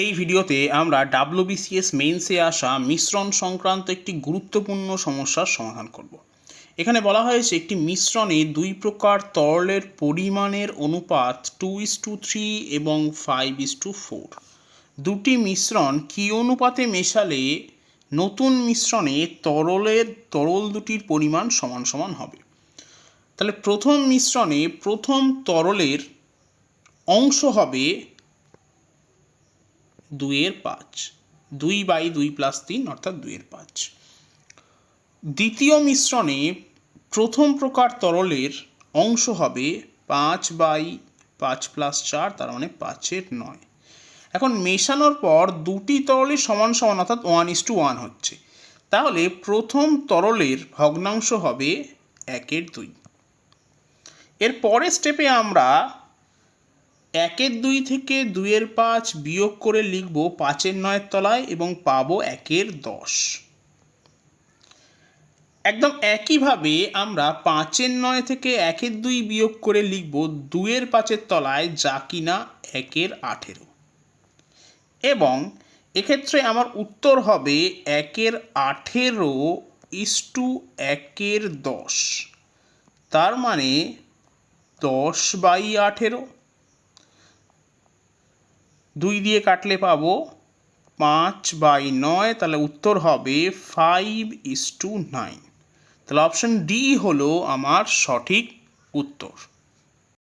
এই ভিডিওতে আমরা ডাব্লিউবিসিএস মেইনসে আসা মিশ্রণ সংক্রান্ত একটি গুরুত্বপূর্ণ সমস্যার সমাধান করব। এখানে বলা হয়েছে একটি মিশ্রণে দুই প্রকার তরলের পরিমাণের অনুপাত টু ইস টু থ্রি এবং ফাইভ ইস টু ফোর। দুটি মিশ্রণ কী অনুপাতে মেশালে নতুন মিশ্রণে তরলের, তরল দুটির পরিমাণ সমান সমান হবে? তাহলে প্রথম মিশ্রণে প্রথম তরলের অংশ হবে দুইয়ের পাঁচ। দুই বাই দুই প্লাস তিন অর্থাৎ দুইয়ের পাঁচ। দ্বিতীয় মিশ্রণে প্রথম প্রকার তরলের অংশ হবে পাঁচ বাই পাঁচ প্লাস চার, তার মানে পাঁচের নয়। এখন মেশানোর পর দুটি তরলের সমান সমান অর্থাৎ ওয়ান ইস টু ওয়ান হচ্ছে। তাহলে প্রথম তরলের ভগ্নাংশ হবে একের দুই। এর পরের স্টেপে আমরা একের দুই থেকে দুইয়ের পাঁচ বিয়োগ করে লিখব পাঁচের নয়ের তলায় এবং পাবো একের দশ। একদম একইভাবে আমরা পাঁচের নয় থেকে একের দুই বিয়োগ করে লিখব দুইয়ের পাঁচের তলায় যা কিনা একের আঠেরো। এবং এক্ষেত্রে আমার উত্তর হবে একের আঠেরো ইস টু একের দশ। তার মানে দশ বাই আঠেরো। দুই দিয়ে কাটলে পাবো পাঁচ বাই নয়, তাহলে উত্তর হবে ফাইভ ইস টু নাইন তাহলে অপশন ডি হলো আমার সঠিক উত্তর।